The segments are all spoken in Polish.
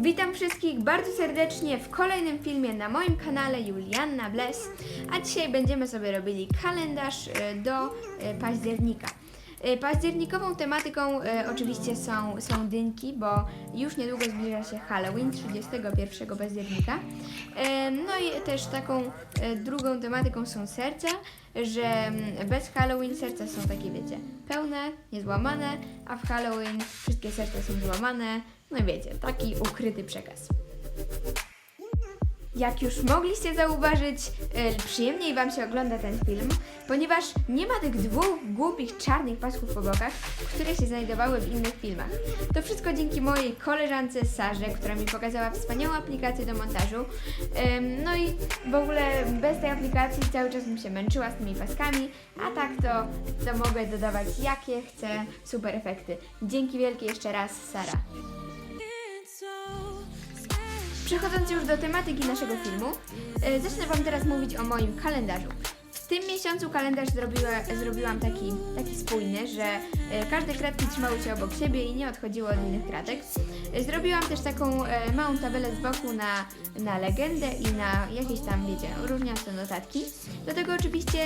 Witam wszystkich bardzo serdecznie w kolejnym filmie na moim kanale Julianna Bless, a dzisiaj będziemy sobie robili kalendarz e, do e, października. E, Październikową tematyką e, oczywiście są, są dynki, bo już niedługo zbliża się Halloween 31 października. E, No i też taką e, drugą tematyką są serca, że mm, bez Halloween serca są takie, wiecie, pełne, niezłamane, a w Halloween wszystkie serca są złamane. No wiecie, taki ukryty przekaz. Jak już mogliście zauważyć, e, przyjemniej Wam się ogląda ten film, ponieważ nie ma tych dwóch głupich czarnych pasków po bokach, które się znajdowały w innych filmach. To wszystko dzięki mojej koleżance Sarze, która mi pokazała wspaniałą aplikację do montażu. No i w ogóle bez tej aplikacji cały czas bym się męczyła z tymi paskami, a tak to, to mogę dodawać jakie chcę super efekty. Dzięki wielkie jeszcze raz, Sara. Przechodząc już do tematyki naszego filmu, e, zacznę Wam teraz mówić o moim kalendarzu. W tym miesiącu kalendarz zrobiła, zrobiłam taki, taki spójny, że e, każde kratki trzymały się obok siebie i nie odchodziły od innych kratek. E, Zrobiłam też taką e, małą tabelę z boku na, na legendę i na jakieś tam, wiecie, różniaste notatki. Do tego oczywiście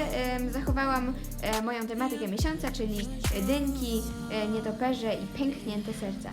zachowałam e, moją tematykę miesiąca, czyli dynki, e, nietoperze i pęknięte serca.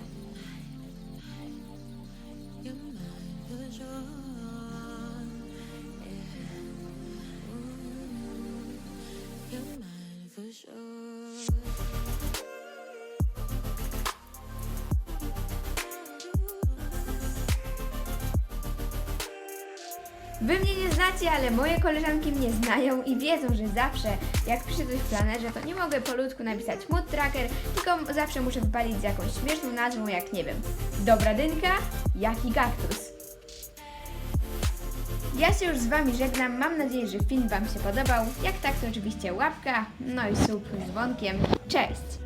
Wy mnie nie znacie, ale moje koleżanki mnie znają i wiedzą, że zawsze jak piszę coś w planerze, to nie mogę po ludzku napisać mood tracker, tylko zawsze muszę wypalić z jakąś śmieszną nazwą, jak nie wiem, dobra dynka, jaki kaktus. Ja się już z Wami żegnam, mam nadzieję, że film Wam się podobał. Jak tak, to oczywiście łapka, no i sub z dzwonkiem. Cześć!